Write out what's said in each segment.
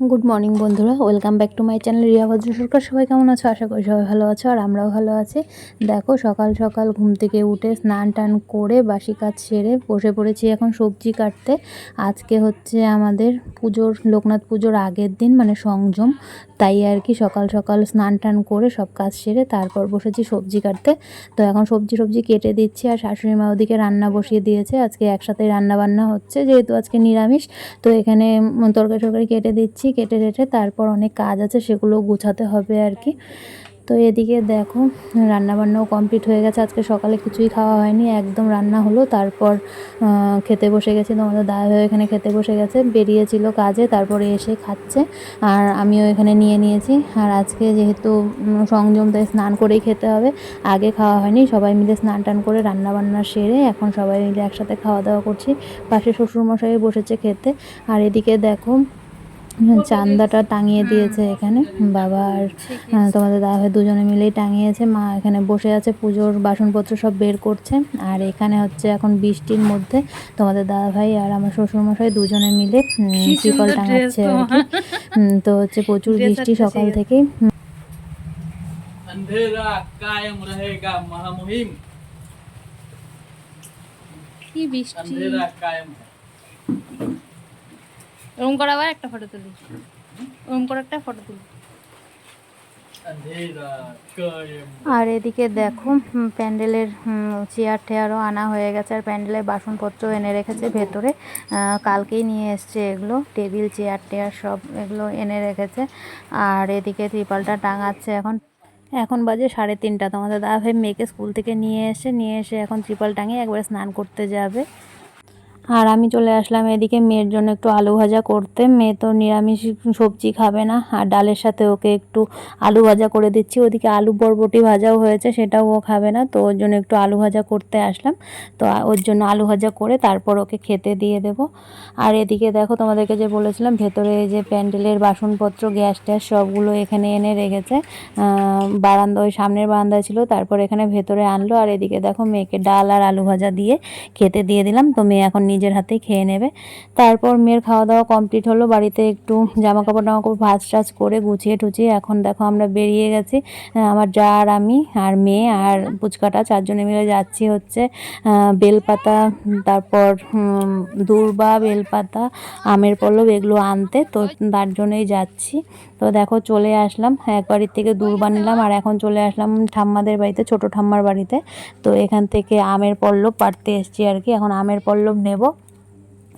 Good morning বন্ধুরা, welcome back to my channel Riya Bhadra Sarkar সবাই কেমন আছো? আশা করি সবাই ভালো আছো আর আমরাও ভালো আছি। দেখো, সকাল সকাল ঘুম থেকে উঠে স্নান টান করে বাসি কাজ সেরে বসে পড়েছি এখন সবজি কাটতে। আজকে হচ্ছে আমাদের পুজোর, লোকনাথ পুজোর আগের দিন মানে সংযম। তাই আর কি সকাল সকাল স্নান টান করে সব কাজ সেরে তারপর বসেছি সবজি কাটতে। তো এখন সবজি সবজি কেটে দিচ্ছি আর শাশুড়ি মা ওদিকে রান্না বসিয়ে দিয়েছে। আজকে একসাথে রান্না বান্না হচ্ছে, যেহেতু আজকে নিরামিষ। তো এখানে তরকারি টরকারি কেটে দিচ্ছি। কেটে টেটে তারপর অনেক কাজ আছে সেগুলো গুছাতে হবে আর কি। তো এদিকে দেখো, রান্নাবান্নাও কমপ্লিট হয়ে গেছে, আজকে সকালে কিছুই খাওয়া হয়নি, একদম রান্না হলো, তারপর খেতে বসে গেছি, তোমাদের দাদা এখানে খেতে বসে গেছে, বেরিয়েছিল কাজে, তারপরে এসে খাচ্ছে, আর আমিও এখানে নিয়ে নিয়েছি, আর আজকে যেহেতু সংযম, তাই স্নান করেই খেতে হবে, আগে খাওয়া হয়নি, সবাই মিলে স্নান টান করে রান্নাবান্না সেরে এখন সবাই মিলে একসাথে খাওয়া দাওয়া করছি, পাশে শ্বশুরমশাই বসেছে খেতে, আর এদিকে দেখো হ্যাঁ, চান্দাটা টাঙিয়ে দিয়েছে এখানে। বাবা আর তোমাদের দাদা ভাই দুজনে মিলেই টাঙিয়েছে। মা এখানে বসে আছে পুজোর বাসনপত্র সব বের করছে। আর এখানে হচ্ছে এখন বৃষ্টির মধ্যে তোমাদের দাদা ভাই আর আমার শ্বশুরমশাই দুজনে মিলে শিকল টাঙাচ্ছে আর কি। তো হচ্ছে প্রচুর বৃষ্টি সকাল থেকেই। কি বৃষ্টি। ওরম করে আবার একটা ফটো তুলি। ওরম করে একটা ফটো তুলি। আর এদিকে দেখো প্যান্ডেলের চেয়ার টেয়ারও আনা হয়ে গেছে, আর প্যান্ডেলের বাসনপত্র এনে রেখেছে ভেতরে। কালকেই নিয়ে এসছে এগুলো, টেবিল চেয়ার টেয়ার সব এগুলো এনে রেখেছে। আর এদিকে ত্রিপালটা টাঙাচ্ছে এখন। এখন বাজে সাড়ে তিনটা, তোমাদের দাদা ভাই মেয়েকে স্কুল থেকে নিয়ে এসে নিয়ে এসে এখন ত্রিপাল টাঙিয়ে একবার স্নান করতে যাবে। আর আমি চলে আসলাম এদিকে মেয়ের জন্য একটু আলু ভাজা করতে। মেয়ে তো নিরামিষ সবজি খাবে না, আর ডালের সাথে ওকে একটু আলু ভাজা করে দিচ্ছি। ওদিকে আলু বরবটি ভাজাও হয়েছে, সেটাও ও খাবে না, তো ওর জন্য একটু আলু ভাজা করতে আসলাম। তো ওর জন্য আলু ভাজা করে তারপর ওকে খেতে দিয়ে দেব। আর এদিকে দেখো তোমাদেরকে যে বলেছিলাম, ভেতরে যে প্যান্ডেলের বাসনপত্র, গ্যাস ট্যাস সবগুলো এখানে এনে রেখেছে। বারান্দা ওই সামনের বারান্দায় ছিল, তারপর এখানে ভেতরে আনলো। আর এদিকে দেখো মেয়েকে ডাল আর আলু ভাজা দিয়ে খেতে দিয়ে দিলাম। তো মেয়ে এখন নিজের হাতেই খেয়ে নেবে। তারপর মেয়ের খাওয়া দাওয়া কমপ্লিট হলো। বাড়িতে একটু জামা কাপড় টামা কাপড় ভাজ টাজ করে গুছিয়ে টুচিয়ে এখন দেখো আমরা বেরিয়ে গেছি। আমার যা আর আমি আর মেয়ে আর পুচকাটা চারজনে মিলে যাচ্ছি হচ্ছে বেলপাতা, তারপর দূর্বা, বেলপাতা, আমের পল্লব এগুলো আনতে তো তার জন্যই যাচ্ছি। তো দেখো চলে আসলাম। এক বাড়ির থেকে দূর্বা নিলাম আর এখন চলে আসলাম ঠাম্মাদের বাড়িতে, ছোট ঠাম্মার বাড়িতে। তো এখান থেকে আমের পল্লব পাড়তে এসছি আর কি। এখন আমের পল্লব নেব।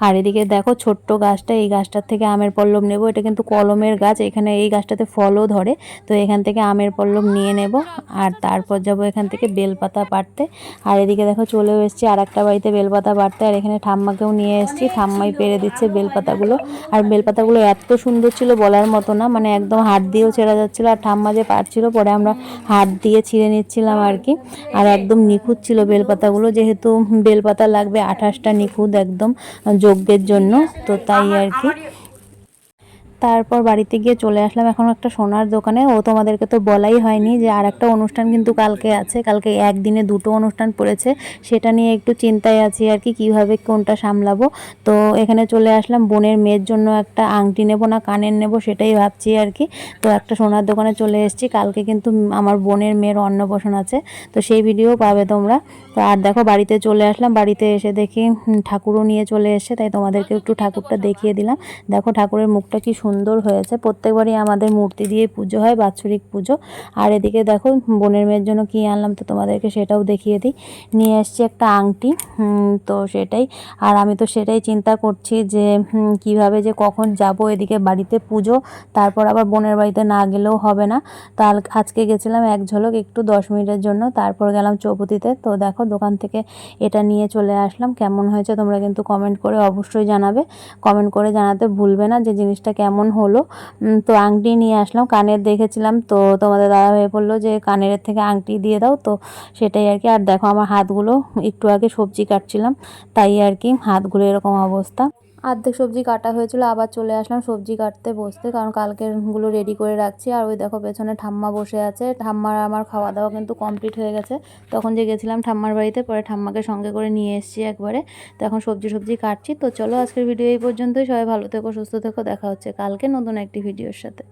আর এদিকে দেখো ছোট্ট গাছটা, এই গাছটার থেকে আমের পল্লব নেব। এটা কিন্তু কলমের গাছ, এখানে এই গাছটাতে ফলও ধরে। তো এখান থেকে আমের পল্লব নিয়ে নেব আর তারপর যাব এখান থেকে বেলপাতা পাড়তে। আর এদিকে দেখো চলেও এসেছি আর একটা বাড়িতে বেলপাতা পাড়তে। আর এখানে ঠাম্মাকেও নিয়ে এসেছি। ঠাম্মাই পেরে দিচ্ছে বেলপাতাগুলো। আর বেলপাতাগুলো এত সুন্দর ছিল বলার মতো না মানে একদম হাত দিয়েও ছেঁড়া যাচ্ছিল। আর ঠাম্মা যে পারছিল পরে আমরা হাত দিয়ে ছিঁড়ে নিচ্ছিলাম আর কি। আর একদম নিখুঁত ছিল বেলপাতাগুলো। যেহেতু বেলপাতা লাগবে আঠাশটা নিখুঁত একদম যজ্ঞের জন্য তো তাই আর কি। তারপর বাড়িতে গিয়ে চলে আসলাম। এখন একটা সোনার দোকানে। ও তোমাদেরকে তো বলাই হয়নি যে আর একটা অনুষ্ঠান কিন্তু কালকে আছে। কালকে একদিনে দুটো অনুষ্ঠান পড়েছে। সেটা নিয়ে একটু চিন্তায় আছি আর কি, কীভাবে কোনটা সামলাবো। তো এখানে চলে আসলাম। বোনের মেয়ের জন্য একটা আংটি নেব না কানের নেব সেটাই ভাবছি আর কি। তো একটা সোনার দোকানে চলে এসেছি। কালকে কিন্তু আমার বোনের মেয়ের অন্নপ্রাশন আছে। তো সেই ভিডিও পাবে তোমরা। তো আর দেখো, বাড়িতে চলে আসলাম। বাড়িতে এসে দেখি ঠাকুরও নিয়ে চলে এসেছে। তাই তোমাদেরকে একটু ঠাকুরটা দেখিয়ে দিলাম। দেখো, ঠাকুরের মুখটা কি সুন্দর হয়েছে। প্রত্যেকবারই আমাদের মূর্তি দিয়ে পুজো হয়, বাৎসরিক পুজো। আর এদিকে দেখো, বোনের মেয়ের জন্য কি আনলাম তো তোমাদেরকে সেটাও দেখিয়ে দিই। নিয়ে এসেছি একটা আংটি তো সেটাই। আর আমি তো সেটাই চিন্তা করছি যে কীভাবে যে কখন যাব এদিকে বাড়িতে পুজো। তারপর আবার বোনের বাড়িতে না গেলেও হবে না। তার আজকে গেছিলাম এক ঝলক একটু দশ মিনিটের জন্য। তারপর গেলাম চৌপতিতে। তো দেখো, দোকান থেকে এটা নিয়ে চলে আসলাম। কেমন হয়েছে তোমরা কিন্তু কমেন্ট করে অবশ্যই জানাবে। কমেন্ট করে জানাতে ভুলবে না যে জিনিসটা কেমন হলো? তো আংটি নিয়ে আসলাম, কানের দেখেছিলাম, তো তোমাদের দাদা হয়ে বলল যে কানের থেকে আংটি দিয়ে দাও, তো সেটাই আর কি। আর দেখো আমার হাতগুলো, একটু আগে সবজি কাটছিলাম, তাই আর কি, হাতগুলো এরকম অবস্থা। অর্ধেক সবজি কাটা হয়েছিল, আবার চলে আসলাম সবজি কাটতে বসতে, কারণ কালকেরগুলো রেডি করে রাখছি। আর ওই দেখো পেছনে ঠাম্মা বসে আছে। ঠাম্মার আমার খাওয়া দাওয়া কিন্তু কমপ্লিট হয়ে গেছে। তখন যে গেছিলাম ঠাম্মার বাড়িতে, পরে ঠাম্মাকে সঙ্গে করে নিয়ে এসেছি একবারে। তো এখন সবজি সবজি কাটছি। তো চলো আজকের ভিডিও এই পর্যন্তই। সবাই ভালো থেকো, সুস্থ থেকো। দেখা হচ্ছে কালকে নতুন একটি ভিডিওর সাথে।